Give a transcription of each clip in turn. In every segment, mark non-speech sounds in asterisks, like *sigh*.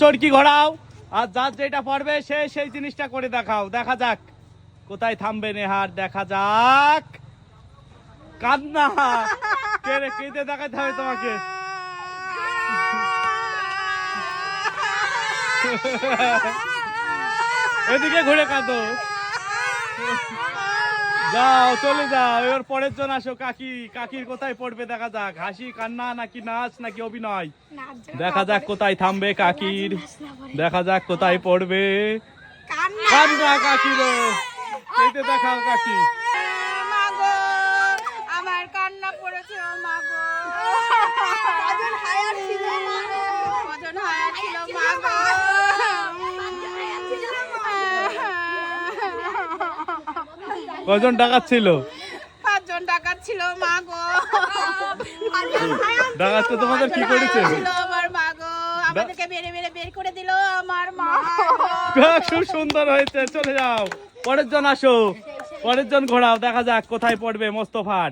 চরকি ঘোরাও। আর যার যেটা পড়বে সে সেই জিনিসটা করে দেখাও। দেখা যাক। কোথায় থামবে নেহার? দেখা যাক। কান্না। কে রে কেঁদে দেখাতে হবে তোমাকে? এদিকে ঘুরে কাঁদো। যাও, চলে যাও। এবার পরের জন আসো, কাকি। কাকির কোথায় পড়বে? দেখা যাক। হাসি, কান্না, নাকি নাচ, নাকি অভিনয়? দেখা যাক কোথায় থামবে কাকির। দেখা যাক কোথায় পড়বে। কান্না কাকির এইতে দেখাও কাকি। আমার কান্না পড়েছে ও মাগো কজন হায়ার ছিল মাগো কজন হায়ার ছিল মাগো কজন টাকা ছিল? পাঁচজন ডাকাত ছিল মাগো ডাকাতে তোমাদের কি করেছে? আমার মাগো আমাদেরকে মেরে মেরে বের করে দিল আমার মা খুব সুন্দর হয়েছে চলে যাও। পরের জন আসো। পরের জন ঘোরাও দেখা যাক কোথায় পড়বে মোস্তফার।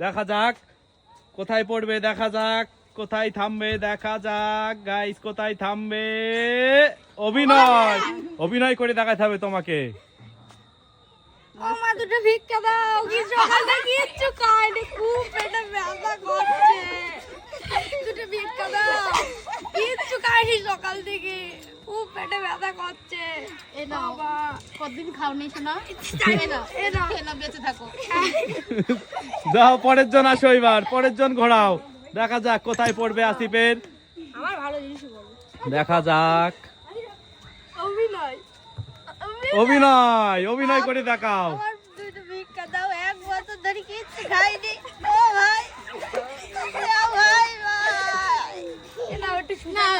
দেখা যাক কোথায় পড়বে দেখা যাক কোথায় থামবে দেখা যাক। গাইস কোথায় থামবে? অভিনয়। অভিনয় করে দেখাতে হবে তোমাকে। ও মা দুটো ভিক্ষা দাও কি সকালে *laughs* কিচ্ছু খাইনি খুব পেটে ব্যথা করছে। দুটো ভিক্ষা দাও কিচ্ছু খাইনি সকাল থেকে খুব পেটে ব্যথা করছে। এ নাও বাবা। কতদিন খাওনি শোনা? এ নাও এ নাও। এ নাও বেঁচে থাকো। যাও পরের জন আসো এবার পরের জন ঘোরাও। দেখা যাক কোথায় পড়বে আসিফের। আমার ভালো জিনিস দেখা যাক।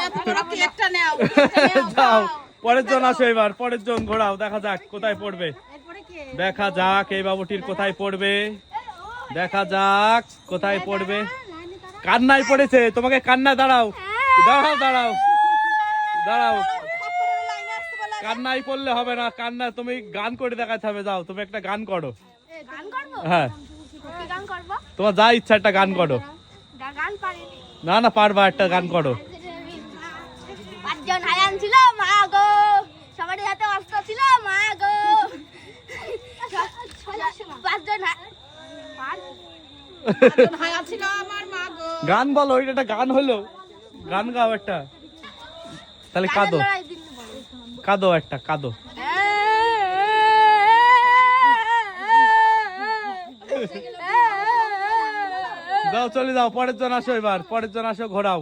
তোমরা কি একটা নাও। *laughs* *laughs* যাও পরের জন আসো এবার পরের জন ঘোরাও দেখা যাক কোথায় পড়বে। দেখা যাক এই বাবুটির কোথায় পড়বে। দেখা যাক কোথায় পড়বে। কান্নায় পড়েছে তোমাকে কান্না দাঁড়াও। দাঁড়াও দাঁড়াও। দাঁড়াও। কান্নায় পড়লে হবে না। কান্না তুমি গান করে দেখাতে হবে যাও তুমি একটা গান করো। হ্যাঁ। কি গান করব? তোমার যা ইচ্ছা একটা গান করো। না না পারবা একটা গান করো। পাঁচজন হায়ান ছিল মা গো। সবারই হাতে অস্ত্র ছিল মা গো। পাঁচজন হা- পাঁচজন হায়ান ছিল আমার মা গো। গান বলো এটা একটা গান হলো। গান গাও একটা। তাহলে কাঁদো। কাঁদো একটা কাঁদো। যাও চলে যাও পরের জন আসো এবার পরের জন আসো ঘোরাও।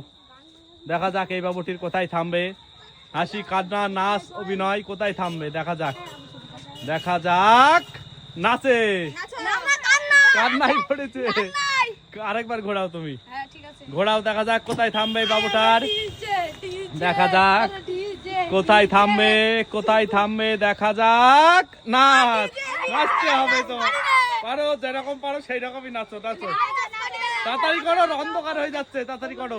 দেখা যাক এই বাবুটির কোথায় থামবে। হাসি কান্না নাচ অভিনয় কোথায় থামবে? দেখা যাক। দেখা যাক নাচে। কান্নাই পড়েছে। আরেকবার ঘোরাও তুমি। হ্যাঁ। ঘোরাও দেখা যাক কোথায় থামবে এই বাবুটার। দেখা যাক। কোথায় থামবে? কোথায় থামবে? দেখা যাক। নাচ নাচতে হবে তো। পারো, যেরকম পারো সেই রকমই নাচো নাচো। তাড়াতাড়ি করো, অন্ধকার হয়ে যাচ্ছে, তাড়াতাড়ি করো।